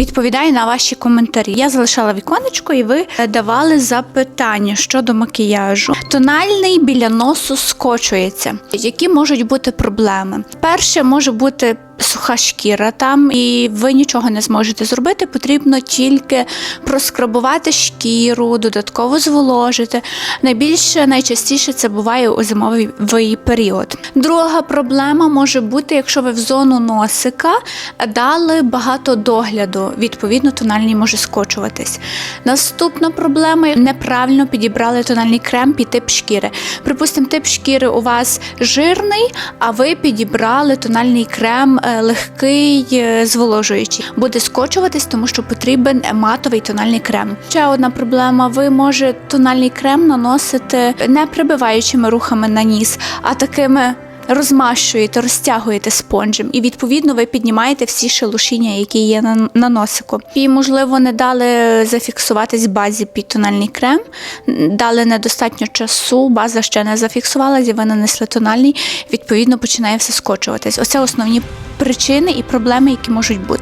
відповідаю на ваші коментарі. Я залишала віконечко, і ви давали запитання щодо макіяжу. Тональний біля носу скочується. Які можуть бути проблеми? Перше може бути. Суха шкіра там, і ви нічого не зможете зробити. Потрібно тільки проскрабувати шкіру, додатково зволожити. Найбільше найчастіше це буває у зимовий період. Друга проблема може бути, якщо ви в зону носика дали багато догляду, відповідно, тональний може скочуватись. Наступна проблема неправильно підібрали тональний крем під тип шкіри. Припустимо, тип шкіри у вас жирний, а ви підібрали тональний крем е, легкий, е, зволожуючий. Буде скочуватись, тому що потрібен матовий тональний крем. Ще одна проблема: ви може тональний крем наносити не прибиваючими рухами на ніс, а такими. Розмащуєте, розтягуєте спонжем, і відповідно ви піднімаєте всі шелушіння, які є на, на носику. І можливо не дали зафіксуватись базі під тональний крем, дали недостатньо часу, база ще не зафіксувалась, і ви нанесли тональний. Відповідно починає все скочуватись. Оце основні причини і проблеми, які можуть бути.